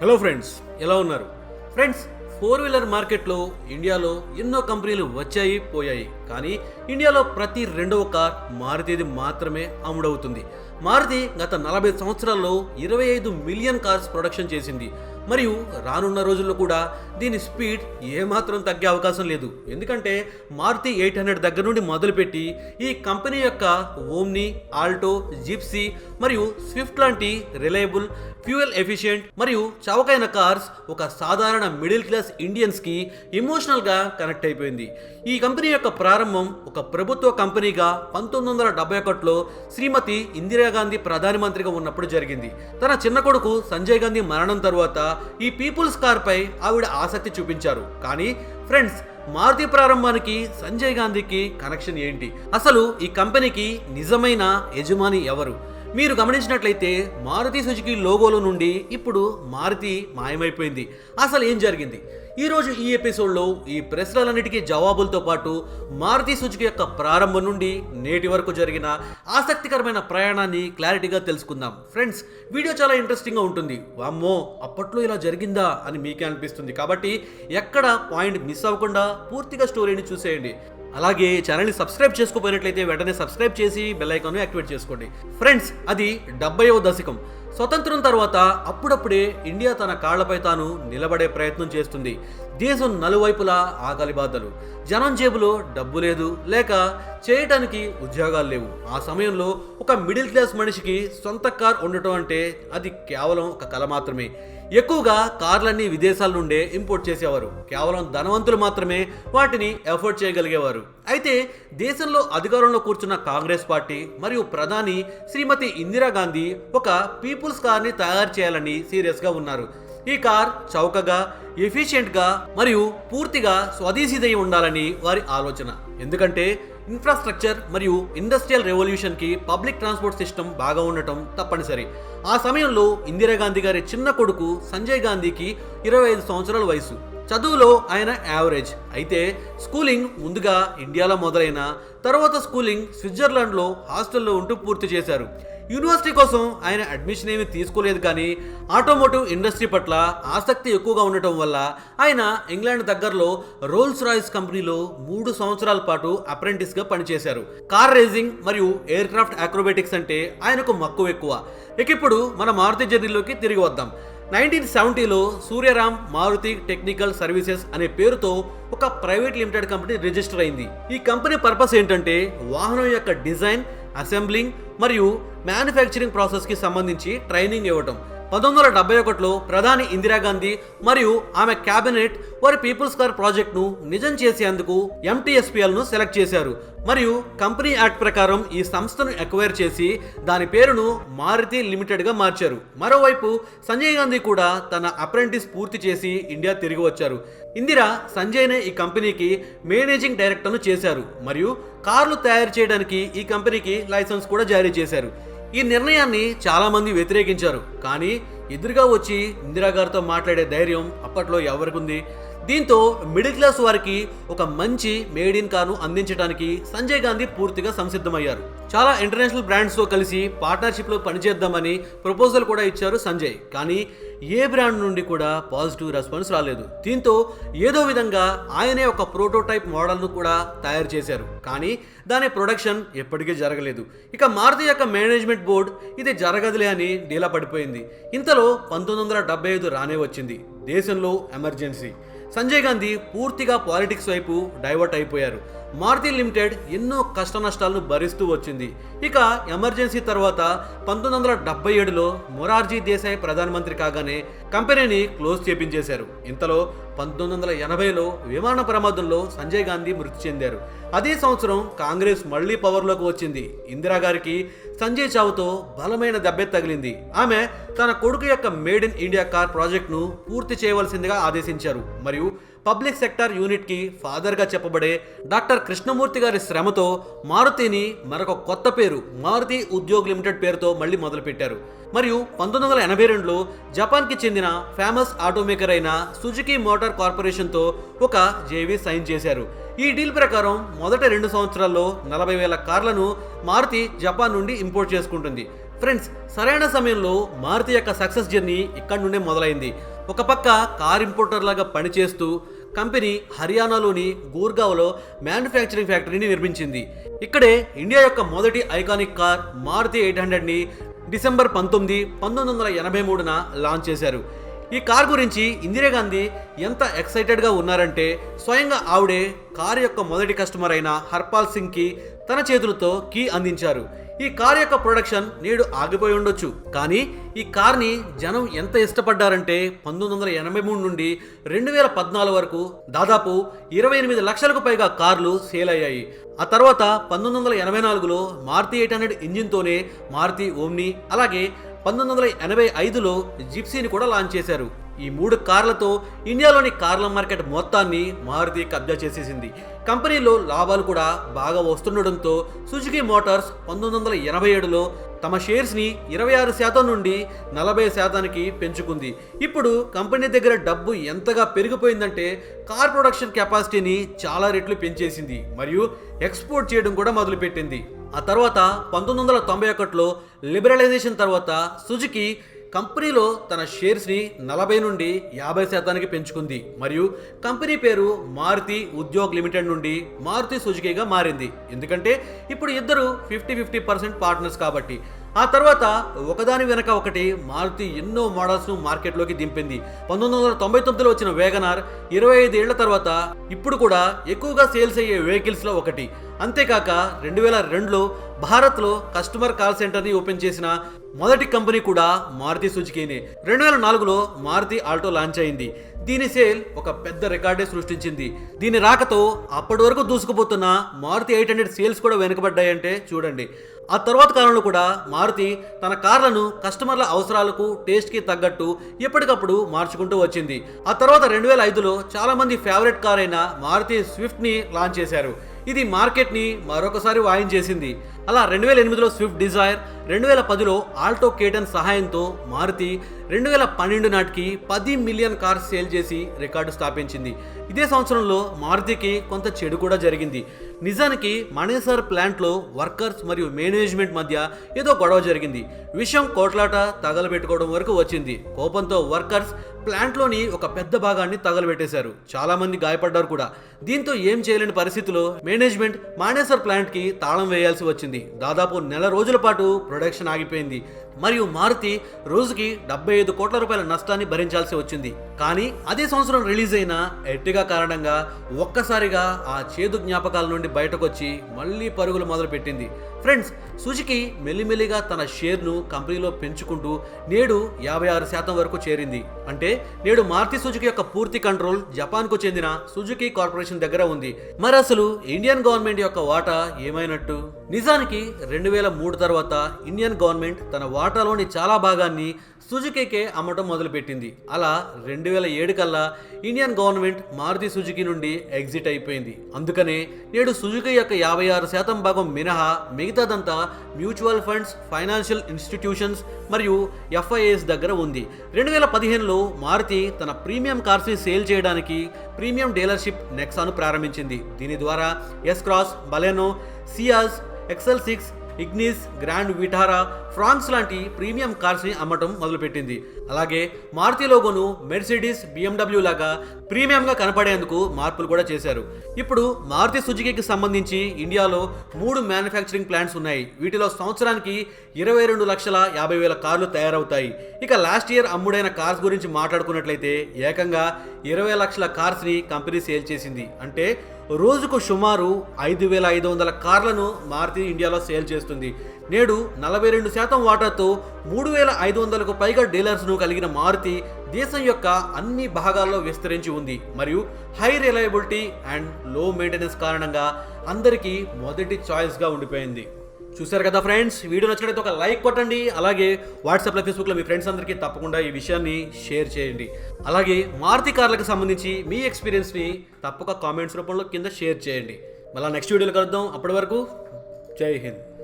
Hello friends ఎలా ఉన్నారు? Friends four wheeler మార్కెట్లో ఇండియాలో ఎన్నో కంపెనీలు వచ్చాయి పోయాయి. కానీ ఇండియాలో ప్రతి రెండవ కార్ మారుతిది మాత్రమే అమ్ముడవుతుంది మారుతి గత నలభై సంవత్సరాల్లో ఇరవై ఐదు మిలియన్ కార్స్ ప్రొడక్షన్ చేసింది. మరియు రానున్న రోజుల్లో కూడా దీని స్పీడ్ ఏమాత్రం తగ్గే అవకాశం లేదు. ఎందుకంటే మారుతి ఎయిట్ హండ్రెడ్ దగ్గర నుండి మొదలుపెట్టి ఈ కంపెనీ యొక్క ఓమ్ని ఆల్టో జిప్సీ మరియు స్విఫ్ట్ లాంటి రిలయబుల్ ఫ్యూయల్ ఎఫిషియెంట్ మరియు చవకైన కార్స్ ఒక సాధారణ మిడిల్ క్లాస్ ఇండియన్స్కి ఎమోషనల్గా కనెక్ట్ అయిపోయింది. ఈ కంపెనీ యొక్క ప్రారంభం ఒక ప్రభుత్వ కంపెనీగా పంతొమ్మిది వందల డెబ్బై ఒకటిలో శ్రీమతి ఇందిరాగాంధీ ప్రధానమంత్రిగా ఉన్నప్పుడు జరిగింది. తన చిన్న కొడుకు సంజయ్ గాంధీ మరణం తర్వాత ఈ పీపుల్స్ కార్ పై ఆవిడ ఆసక్తి చూపించారు. కానీ ఫ్రెండ్స్ మారుతి ప్రారంభానికి సంజయ్ గాంధీకి కనెక్షన్ ఏంటి? అసలు ఈ కంపెనీకి నిజమైన యజమాని ఎవరు? మీరు గమనించినట్లయితే మారుతి సుజుకి లోగోలో నుండి ఇప్పుడు మారుతి మాయమైపోయింది. అసలు ఏం జరిగింది? ఈరోజు ఈ ఎపిసోడ్లో ఈ ప్రశ్నలన్నిటికీ జవాబులతో పాటు మారుతి సుజుకి యొక్క ప్రారంభం నుండి నేటి వరకు జరిగిన ఆసక్తికరమైన ప్రయాణాన్ని క్లారిటీగా తెలుసుకుందాం. ఫ్రెండ్స్ వీడియో చాలా ఇంట్రెస్టింగ్గా ఉంటుంది. వామ్మో అప్పట్లో ఇలా జరిగిందా అని మీకే అనిపిస్తుంది. కాబట్టి ఎక్కడ పాయింట్ మిస్ అవ్వకుండా పూర్తిగా స్టోరీని చూసేయండి. అలాగే ఛానల్ని సబ్స్క్రైబ్ చేసుకోపోయినట్లయితే వెంటనే సబ్స్క్రైబ్ చేసి బెల్ ఐకాన్ యాక్టివేట్ చేసుకోండి. ఫ్రెండ్స్ అది డెబ్బైవ దశకం. స్వతంత్రం తర్వాత అప్పుడప్పుడే ఇండియా తన కాళ్ళపై తాను నిలబడే ప్రయత్నం చేస్తుంది. దేశం నలువైపులా ఆకలిబాధలు జనం జేబులో డబ్బు లేదు. లేక చేయటానికి ఉద్యోగాలు లేవు. ఆ సమయంలో ఒక మిడిల్ క్లాస్ మనిషికి సొంత కార్ ఉండటం అంటే అది కేవలం ఒక కల మాత్రమే. ఎక్కువగా కార్లన్నీ విదేశాల నుండే ఇంపోర్ట్ చేసేవారు. కేవలం ధనవంతులు మాత్రమే వాటిని ఎఫోర్డ్ చేయగలిగేవారు. అయితే దేశంలో అధికారంలో కూర్చున్న కాంగ్రెస్ పార్టీ మరియు ప్రధాని శ్రీమతి ఇందిరాగాంధీ ఒక పీపుల్స్ కార్ని తయారు చేయాలని సీరియస్గా ఉన్నారు. ఈ కార్ చౌకగా ఎఫిషియెంట్గా మరియు పూర్తిగా స్వదేశీదై ఉండాలని వారి ఆలోచన. ఎందుకంటే ఇన్ఫ్రాస్ట్రక్చర్ మరియు ఇండస్ట్రియల్ రెవల్యూషన్కి పబ్లిక్ ట్రాన్స్పోర్ట్ సిస్టమ్ బాగా ఉండటం తప్పనిసరి. ఆ సమయంలో ఇందిరాగాంధీ గారి చిన్న కొడుకు సంజయ్ గాంధీకి ఇరవై ఐదు సంవత్సరాల వయసు చదువులో ఆయన యావరేజ్ అయితే స్కూలింగ్ ముందుగా ఇండియాలో మొదలైన తర్వాత స్కూలింగ్ స్విట్జర్లాండ్లో హాస్టల్లో ఉంటూ పూర్తి చేశారు. యూనివర్సిటీ కోసం ఆయన అడ్మిషన్ ఏమీ తీసుకోలేదు కానీ ఆటోమోటివ్ ఇండస్ట్రీ పట్ల ఆసక్తి ఎక్కువగా ఉండటం వల్ల ఆయన ఇంగ్లాండ్ దగ్గరలో రోల్స్ రాయిస్ కంపెనీలో మూడు సంవత్సరాల పాటు అప్రెంటిస్గా పనిచేశారు. కార్ రేసింగ్ మరియు ఎయిర్ క్రాఫ్ట్ అక్రోబెటిక్స్ అంటే ఆయనకు మక్కువ ఎక్కువ. ఇక ఇప్పుడు మన మారుతి జర్నీలోకి తిరిగి వద్దాం. నైన్టీన్ సెవెంటీలో సూర్యరామ్ మారుతి టెక్నికల్ సర్వీసెస్ అనే పేరుతో ఒక ప్రైవేట్ లిమిటెడ్ కంపెనీ రిజిస్టర్ అయింది. ఈ కంపెనీ పర్పస్ ఏంటంటే వాహనం యొక్క డిజైన్ అసెంబ్లింగ్ మరియు మ్యానుఫ్యాక్చరింగ్ ప్రాసెస్కి సంబంధించి ట్రైనింగ్ ఇవ్వటం. పంతొమ్మిది వందల డెబ్బై ఒకటిలో ప్రధాని ఇందిరాగాంధీ మరియు ఆమె క్యాబినెట్ వారి పీపుల్స్ కార్ ప్రాజెక్ట్ను నిజం చేసేందుకు ఎంటీఎస్పీఎల్ను సెలెక్ట్ చేశారు. మరియు కంపెనీ యాక్ట్ ప్రకారం ఈ సంస్థను ఎక్వైర్ చేసి దాని పేరును మారుతి లిమిటెడ్గా మార్చారు. మరోవైపు సంజయ్ గాంధీ కూడా తన అప్రెంటిస్ పూర్తి చేసి ఇండియా తిరిగి వచ్చారు. ఇందిరా సంజయ్నే ఈ కంపెనీకి మేనేజింగ్ డైరెక్టర్ను చేశారు. మరియు కార్లు తయారు చేయడానికి ఈ కంపెనీకి లైసెన్స్ కూడా జారీ చేశారు. ఈ నిర్ణయాన్ని చాలామంది వ్యతిరేకించారు. కానీ ఎదురుగా వచ్చి ఇందిరా గారితో మాట్లాడే ధైర్యం అప్పట్లో ఎవరికి ఉంది? దీంతో మిడిల్ క్లాస్ వారికి ఒక మంచి మేడ్ ఇన్ కార్ను అందించడానికి సంజయ్ గాంధీ పూర్తిగా సంసిద్ధమయ్యారు. చాలా ఇంటర్నేషనల్ బ్రాండ్స్తో కలిసి పార్ట్నర్షిప్లో పనిచేద్దామని ప్రపోజల్ కూడా ఇచ్చారు సంజయ్. కానీ ఏ బ్రాండ్ నుండి కూడా పాజిటివ్ రెస్పాన్స్ రాలేదు. దీంతో ఏదో విధంగా ఆయనే ఒక ప్రోటోటైప్ మోడల్ను కూడా తయారు చేశారు. కానీ దాని ప్రొడక్షన్ ఎప్పటికీ జరగలేదు. ఇక మారుతి యొక్క మేనేజ్మెంట్ బోర్డు ఇది జరగదులే అని డీలా పడిపోయింది. ఇంతలో పంతొమ్మిది వందల డెబ్బై ఐదు రానే వచ్చింది. దేశంలో ఎమర్జెన్సీ. సంజయ్ గాంధీ పూర్తిగా పాలిటిక్స్ వైపు డైవర్ట్ అయిపోయారు. మారుతి లిమిటెడ్ ఎన్నో కష్ట నష్టాలను భరిస్తూ వచ్చింది. ఇక ఎమర్జెన్సీ తర్వాత పంతొమ్మిది వందల డెబ్బై ఏడులో మొరార్జీ దేశాయ్ ప్రధానమంత్రి కాగానే కంపెనీని క్లోజ్ చేపించేశారు. ఇంతలో పంతొమ్మిది వందల ఎనభైలో విమాన ప్రమాదంలో సంజయ్ గాంధీ మృతి చెందారు. అదే సంవత్సరం కాంగ్రెస్ మళ్ళీ పవర్లోకి వచ్చింది. ఇందిరా గారికి సంజయ్ చావుతో బలమైన దెబ్బ తగిలింది. ఆమె తన కొడుకు యొక్క మేడ్ ఇన్ ఇండియా కార్ ప్రాజెక్ట్ను పూర్తి చేయవలసిందిగా ఆదేశించారు. మరియు పబ్లిక్ సెక్టార్ యూనిట్కి ఫాదర్గా చెప్పబడే డాక్టర్ కృష్ణమూర్తి గారి శ్రమతో మారుతిని మరొక కొత్త పేరు మారుతి ఉద్యోగ్ లిమిటెడ్ పేరుతో మళ్ళీ మొదలుపెట్టారు. మరియు పంతొమ్మిది వందల ఎనభై రెండులో జపాన్కి చెందిన ఫేమస్ ఆటోమేకర్ అయిన సుజుకి మోటార్ కార్పొరేషన్తో ఒక జేవీ సైన్ చేశారు. ఈ డీల్ ప్రకారం మొదటి రెండు సంవత్సరాల్లో నలభై వేల కార్లను మారుతి జపాన్ నుండి ఇంపోర్ట్ చేసుకుంటుంది. ఫ్రెండ్స్ సరైన సమయంలో మారుతి యొక్క సక్సెస్ జర్నీ ఇక్కడ నుండే మొదలైంది. ఒక పక్క కార్ ఇంపోర్టర్ లాగా పనిచేస్తూ కంపెనీ హర్యానాలోని గూర్గావ్లో మ్యానుఫ్యాక్చరింగ్ ఫ్యాక్టరీని నిర్మించింది. ఇక్కడే ఇండియా యొక్క మొదటి ఐకానిక్ కార్ మారుతి ఎయిట్ హండ్రెడ్ని డిసెంబర్ పంతొమ్మిది పంతొమ్మిది వందల ఎనభై మూడున లాంచ్ చేశారు. ఈ కార్ గురించి ఇందిరాగాంధీ ఎంత ఎక్సైటెడ్గా ఉన్నారంటే స్వయంగా ఆవిడే కారు యొక్క మొదటి కస్టమర్ అయిన హర్పాల్ సింగ్కి తన చేతులతో కీ అందించారు. ఈ కార్ యొక్క ప్రొడక్షన్ నేడు ఆగిపోయి ఉండొచ్చు. కానీ ఈ కార్ని జనం ఎంత ఇష్టపడ్డారంటే పంతొమ్మిది వందల ఎనభై మూడు నుండి రెండు వేల పద్నాలుగు వరకు దాదాపు ఇరవై ఎనిమిది లక్షలకు పైగా కార్లు సేల్ అయ్యాయి. ఆ తర్వాత పంతొమ్మిది వందల ఎనభై నాలుగులో మారుతి ఎయిట్ హండ్రెడ్ ఇంజిన్తోనే మారుతి ఓమ్ని అలాగే పంతొమ్మిది వందల ఎనభై ఐదులో జిప్సీని కూడా లాంచ్ చేశారు. ఈ మూడు కార్లతో ఇండియాలోని కార్ల మార్కెట్ మొత్తాన్ని మారుతి కబ్జా చేసేసింది. కంపెనీలో లాభాలు కూడా బాగా వస్తుండడంతో సుజుకి మోటార్స్ పంతొమ్మిది వందల ఎనభై ఏడులో తమ షేర్స్ని ఇరవై ఆరు శాతం నుండి నలభై శాతానికి పెంచుకుంది. ఇప్పుడు కంపెనీ దగ్గర డబ్బు ఎంతగా పెరిగిపోయిందంటే కార్ ప్రొడక్షన్ కెపాసిటీని చాలా రెట్లు పెంచేసింది. మరియు ఎక్స్పోర్ట్ చేయడం కూడా మొదలుపెట్టింది. ఆ తర్వాత పంతొమ్మిది వందల తొంభై ఒకటిలో లిబరలైజేషన్ తర్వాత సుజుకి కంపెనీలో తన షేర్స్ని నలభై నుండి యాభై శాతానికి పెంచుకుంది. మరియు కంపెనీ పేరు మారుతి ఉద్యోగ్ లిమిటెడ్ నుండి మారుతి సుజుకిగా మారింది. ఎందుకంటే ఇప్పుడు ఇద్దరు ఫిఫ్టీ ఫిఫ్టీ పర్సెంట్ పార్ట్నర్స్ కాబట్టి. ఆ తర్వాత ఒకదాని వెనక ఒకటి మారుతి ఎన్నో మోడల్స్ను మార్కెట్లోకి దింపింది. పంతొమ్మిది వందల తొంభై తొమ్మిదిలో వచ్చిన వేగనార్ ఇరవై ఐదు ఏళ్ళ తర్వాత ఇప్పుడు కూడా ఎక్కువగా సేల్స్ అయ్యే వెహికల్స్లో ఒకటి. అంతేకాక రెండు వేల రెండులో భారత్లో కస్టమర్ కాల్ సెంటర్ని ఓపెన్ చేసిన మొదటి కంపెనీ కూడా మారుతి సుజుకీనే. రెండు వేల నాలుగులో మారుతి ఆల్టో లాంచ్ అయింది. దీని సేల్ ఒక పెద్ద రికార్డే సృష్టించింది. దీని రాకతో అప్పటి వరకు దూసుకుపోతున్న మారుతి ఎయిట్ హండ్రెడ్ సేల్స్ కూడా వెనుకబడ్డాయంటే చూడండి. ఆ తర్వాత కాలంలో కూడా మారుతి తన కార్లను కస్టమర్ల అవసరాలకు టేస్ట్కి తగ్గట్టు ఎప్పటికప్పుడు మార్చుకుంటూ వచ్చింది. ఆ తర్వాత రెండు వేల ఐదులో చాలా మంది ఫేవరెట్ కార్ అయిన మారుతి స్విఫ్ట్ని లాంచ్ చేశారు. ఇది మార్కెట్ని మరొకసారి వాయించేసింది అలా రెండు వేల ఎనిమిదిలో స్విఫ్ట్ డిజైర్ రెండు వేల పదిలో ఆల్టో కేటన్ సహాయంతో మారుతి రెండు వేల పన్నెండు నాటికి పది మిలియన్ కార్స్ సేల్ చేసి రికార్డు స్థాపించింది. ఇదే సంవత్సరంలో మారుతికి కొంత చెడు కూడా జరిగింది. నిజానికి మణేసర్ ప్లాంట్లో వర్కర్స్ మరియు మేనేజ్మెంట్ మధ్య ఏదో గొడవ జరిగింది. విషయం కోట్లాట తగలబెట్టుకోవడం వరకు వచ్చింది. కోపంతో వర్కర్స్ ప్లాంట్లోని ఒక పెద్ద భాగాన్ని తగలబెట్టేశారు. చాలా మంది గాయపడ్డారు కూడా. దీంతో ఏం చేయలేని పరిస్థితిలో మేనేజ్మెంట్ మానేసర్ ప్లాంట్కి తాళం వేయాల్సి వచ్చింది. దాదాపు నెల రోజుల పాటు ప్రొడక్షన్ ఆగిపోయింది. మరియు మారుతి రోజుకి డెబ్బై ఐదు కోట్ల రూపాయల నష్టాన్ని భరించాల్సి వచ్చింది. కానీ అదే సంవత్సరం రిలీజ్ అయిన ఎట్టిగా కారణంగా ఒక్కసారిగా ఆ చేదు జ్ఞాపకాల నుండి బయటకొచ్చి మళ్ళీ పరుగులు మొదలుపెట్టింది. ఫ్రెండ్స్ సుజుకి మెల్లిమెల్లిగా తన షేర్ను కంపెనీలో పెంచుకుంటూ నేడు యాభై ఆరు శాతం వరకు చేరింది. అంటే నేడు మారుతి సుజుకి యొక్క పూర్తి కంట్రోల్ జపాన్కు చెందిన సుజుకి కార్పొరేషన్ దగ్గర ఉంది. మరి అసలు ఇండియన్ గవర్నమెంట్ యొక్క వాటా ఏమైనట్టు? నిజానికి రెండు వేల మూడు తర్వాత ఇండియన్ గవర్నమెంట్ తన వాటా వాటాలోని చాలా భాగాన్ని సుజుకీకే అమ్మటం మొదలుపెట్టింది. అలా రెండు వేల ఏడు కల్లా ఇండియన్ గవర్నమెంట్ మారుతి సుజుకి నుండి ఎగ్జిట్ అయిపోయింది. అందుకనే నేడు సుజుకి యొక్క యాభై ఆరు శాతం భాగం మినహా మిగతాదంతా మ్యూచువల్ ఫండ్స్ ఫైనాన్షియల్ ఇన్స్టిట్యూషన్స్ మరియు ఎఫ్ఐఎస్ దగ్గర ఉంది. రెండు వేల పదిహేనులో మారుతి తన ప్రీమియం కార్స్ని సేల్ చేయడానికి ప్రీమియం డీలర్షిప్ నెక్సాను ప్రారంభించింది. దీని ద్వారా S cross Baleno Ciaz XL six Ignis Grand Vitara Fronx లాంటి ప్రీమియం కార్స్ని అమ్మటం మొదలుపెట్టింది. అలాగే మారుతి లోగోను మెర్సిడీస్ బిఎండబ్ల్యూ లాగా ప్రీమియంగా కనపడేందుకు మార్పులు కూడా చేశారు. ఇప్పుడు మారుతి సుజుకికి సంబంధించి ఇండియాలో మూడు మ్యానుఫ్యాక్చరింగ్ ప్లాంట్స్ ఉన్నాయి. వీటిలో సంవత్సరానికి ఇరవై రెండు లక్షల యాభై వేల కార్లు తయారవుతాయి. ఇక లాస్ట్ ఇయర్ అమ్ముడైన కార్స్ గురించి మాట్లాడుకున్నట్లయితే ఏకంగా ఇరవై లక్షల కార్స్ని కంపెనీ సేల్ చేసింది. అంటే రోజుకు సుమారు ఐదు వేల ఐదు వందల కార్లను మారుతి ఇండియాలో సేల్ చేస్తుంది. నేడు నలభై రెండు శాతం వాటాతో మూడు వేల ఐదు వందలకు పైగా డీలర్స్ను కలిగిన మారుతి దేశం యొక్క అన్ని భాగాల్లో విస్తరించి ఉంది. మరియు హై రిలయబిలిటీ అండ్లో మెయింటెనెన్స్ కారణంగా అందరికీ మొదటి చాయిస్గా ఉండిపోయింది. చూశారు కదా ఫ్రెండ్స్? వీడియో నచ్చినట్లయితే ఒక లైక్ కొట్టండి. అలాగే వాట్సాప్లో ఫేస్బుక్లో మీ ఫ్రెండ్స్ అందరికీ తప్పకుండా ఈ విషయాన్ని షేర్ చేయండి. అలాగే మారుతి కార్లకు సంబంధించి మీ ఎక్స్పీరియన్స్ని తప్పక కామెంట్స్ రూపంలో కింద షేర్ చేయండి. మళ్ళీ నెక్స్ట్ వీడియోలో కలుద్దాం. అప్పటి వరకు జై హింద్.